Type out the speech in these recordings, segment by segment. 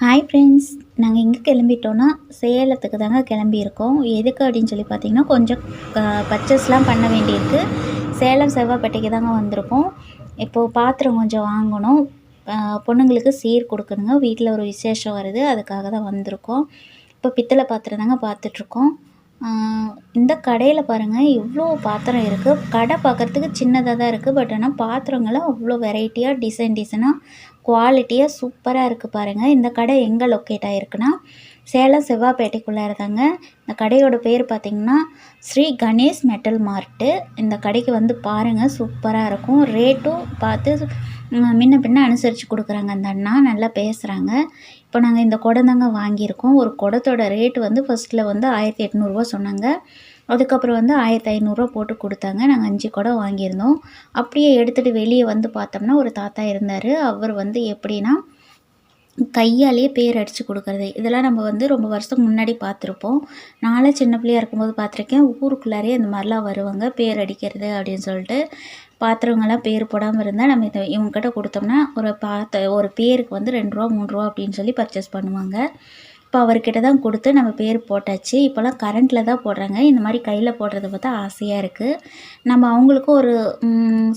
Hi friends நாங்கள் எங்கே கிளம்பிட்டோன்னா சேலத்துக்கு தாங்க கிளம்பியிருக்கோம். எதுக்கு அப்படின்னு சொல்லி பார்த்தீங்கன்னா கொஞ்சம் பர்ச்சேஸ்லாம் பண்ண வேண்டியிருக்கு. சேலம் செவ்வாப்பேட்டைக்கு தாங்க வந்திருக்கோம். இப்போது பாத்திரம் கொஞ்சம் வாங்கணும். பொண்ணுங்களுக்கு சீர் கொடுக்கணுங்க. வீட்டில் ஒரு விசேஷம் வருது அதுக்காக தான் வந்திருக்கோம். இப்போ பித்தளை பாத்திரம் தாங்க பார்த்துட்ருக்கோம். இந்த கடையில் பாருங்கள் இவ்வளோ பாத்திரம் இருக்குது கடை பார்க்குறதுக்கு சின்னதாக தான் இருக்குது பட் ஆனால் பாத்திரங்களை அவ்வளோ வெரைட்டியாக டிசைன் டிசைனாக குவாலிட்டியாக சூப்பராக இருக்குது பாருங்கள் இந்த கடை எங்கே லொக்கேட் ஆகிருக்குன்னா சேலம் செவ்வாப்பேட்டைக்குள்ளே இருக்காங்க இந்த கடையோட பேர் பார்த்திங்கன்னா ஸ்ரீ கணேஷ் மெட்டல் மார்ட்டு இந்த கடைக்கு வந்து பாருங்கள் சூப்பராக இருக்கும். ரேட்டும் பார்த்து முன்ன பின்ன அனுசரித்து கொடுக்குறாங்க அந்த அண்ணா. நல்லா பேசுகிறாங்க இப்போ நாங்கள் இந்த குடம் தாங்க வாங்கியிருக்கோம். ஒரு குடத்தோட ரேட்டு வந்து ஃபஸ்ட்டில் வந்து ஆயிரத்தி எட்நூறுரூவா சொன்னாங்க. அதுக்கப்புறம் வந்து ஆயிரத்தி ஐநூறுரூவா போட்டு கொடுத்தாங்க. நாங்கள் அஞ்சு குடம் வாங்கியிருந்தோம். அப்படியே எடுத்துகிட்டு வெளியே வந்து பார்த்தோம்னா ஒரு தாத்தா இருந்தார். அவர் வந்து எப்படின்னா கையாலேயே பேர் அடித்து கொடுக்குறது. இதெல்லாம் நம்ம வந்து ரொம்ப வருஷத்துக்கு முன்னாடி பார்த்துருப்போம். நானே சின்ன பிள்ளையா இருக்கும்போது பார்த்துருக்கேன். ஊருக்குள்ளாரே இந்த மாதிரிலாம் வருவாங்க. பேர் அடிக்கிறது அப்படின்னு சொல்லிட்டு பாத்திரங்கள்லாம் பேர் போடாமல் இருந்தால் நம்ம இதை இவங்ககிட்ட கொடுத்தோம்னா ஒரு பாத்த ஒரு பேருக்கு வந்து ரெண்டு ரூபா மூணு ரூபா அப்படின்னு சொல்லி பர்ச்சேஸ் பண்ணுவாங்க. இப்போ அவர்கிட்ட தான் கொடுத்து நம்ம பேர் போட்டாச்சு. இப்போல்லாம் கரண்ட்டில் தான் போடுறாங்க. இந்த மாதிரி கையில் போடுறத பார்த்தா ஆசையாக இருக்குது நம்ம அவங்களுக்கும் ஒரு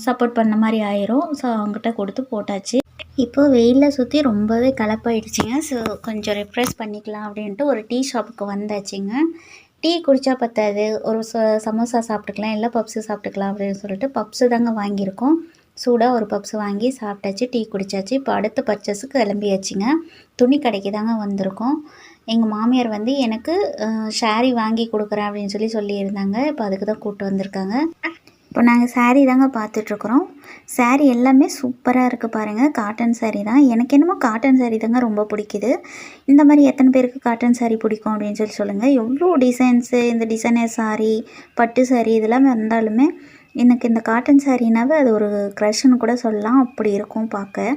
சப்போர்ட் பண்ண மாதிரி ஆயிரும். ஸோ அவங்ககிட்ட கொடுத்து போட்டாச்சு. இப்போ வெயிலில் சுற்றி ரொம்பவே கலப்பாயிடுச்சுங்க. ஸோ கொஞ்சம் ரெஃப்ரெஷ் பண்ணிக்கலாம் அப்படின்ட்டு ஒரு டீ ஷாப்புக்கு வந்தாச்சுங்க. டீ குடித்தா பத்தாது. ஒரு ச சமோசா சாப்பிட்டுக்கலாம். இல்லை பப்ஸு சாப்பிட்டுக்கலாம் அப்படின்னு சொல்லிட்டு பப்ஸு தாங்க வாங்கியிருக்கோம். சூடாக ஒரு பப்ஸ் வாங்கி சாப்பிட்டாச்சு டீ குடித்தாச்சு இப்போ அடுத்த பர்ச்சஸுக்கு கிளம்பியாச்சுங்க. துணி கடைக்கு தாங்க வந்திருக்கோம். எங்கள் மாமியார் வந்து எனக்கு ஷாரி வாங்கி கொடுக்குறேன் அப்படின்னு சொல்லி சொல்லியிருந்தாங்க. இப்போ அதுக்கு தான் கூப்பிட்டு வந்திருக்காங்க. இப்போ நாங்கள் சாரீ தாங்க பார்த்துட்ருக்குறோம். சாரீ எல்லாமே சூப்பராக இருக்குது பாருங்கள் காட்டன் சாரீ தான். எனக்கு என்னமோ காட்டன் சாரீ தாங்க ரொம்ப பிடிக்குது. இந்த மாதிரி எத்தனை பேருக்கு காட்டன் சாரீ பிடிக்கும் அப்படின்னு சொல்லி சொல்லுங்கள் எவ்வளோ டிசைன்ஸு இந்த டிசைனர் சாரீ பட்டு சாரீ இதெல்லாம் வந்தாலுமே எனக்கு இந்த காட்டன் சாரீனாவே அது ஒரு க்ரஷ்னு கூட சொல்லலாம். அப்படி இருக்கும் பார்க்க.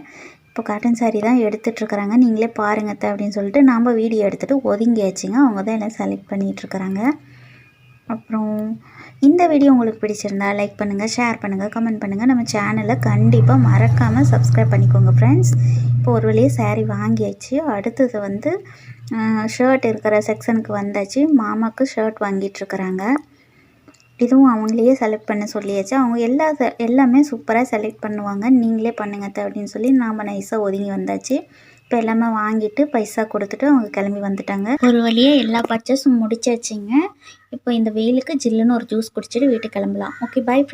இப்போ காட்டன் சாரீ தான் எடுத்துகிட்ருக்குறாங்க நீங்களே பாருங்கத்த அப்படின்னு சொல்லிட்டு நாம் வீடியோ எடுத்துகிட்டு ஒதுங்கியாச்சுங்க. அவங்க தான் எல்லாம் செலக்ட் பண்ணிகிட்ருக்குறாங்க அப்புறம் இந்த வீடியோ உங்களுக்கு பிடிச்சிருந்தா லைக் பண்ணுங்கள் ஷேர் பண்ணுங்கள் கமெண்ட் பண்ணுங்கள் நம்ம சேனலை கண்டிப்பாக மறக்காமல் சப்ஸ்கிரைப் பண்ணிக்கோங்க ஃப்ரெண்ட்ஸ் இப்போ ஒரு வழியாக சாரீ வாங்கியாச்சு. அடுத்தது வந்து ஷர்ட் இருக்கிற செக்ஷனுக்கு வந்தாச்சு. மாமாவுக்கு ஷர்ட் வாங்கிட்டுருக்குறாங்க இதுவும் அவங்களையே செலக்ட் பண்ண சொல்லியாச்சு. அவங்க எல்லா எல்லாமே சூப்பராக செலக்ட் பண்ணுவாங்க. நீங்களே பண்ணுங்க அப்படின்னு சொல்லி நாம் நைஸாக ஒதுங்கி வந்தாச்சு. இப்போ எல்லாமே வாங்கிட்டு பைசா கொடுத்துட்டு அவங்க கிளம்பி வந்துட்டாங்க. ஒரு வழியாக எல்லா பர்ச்சேஸும் முடிச்சாச்சுங்க. இப்போ இந்த வெயிலுக்கு ஜில்லுன்னு ஒரு ஜூஸ் குடிச்சிட்டு வீட்டுக்கு கிளம்பலாம். Okay bye friend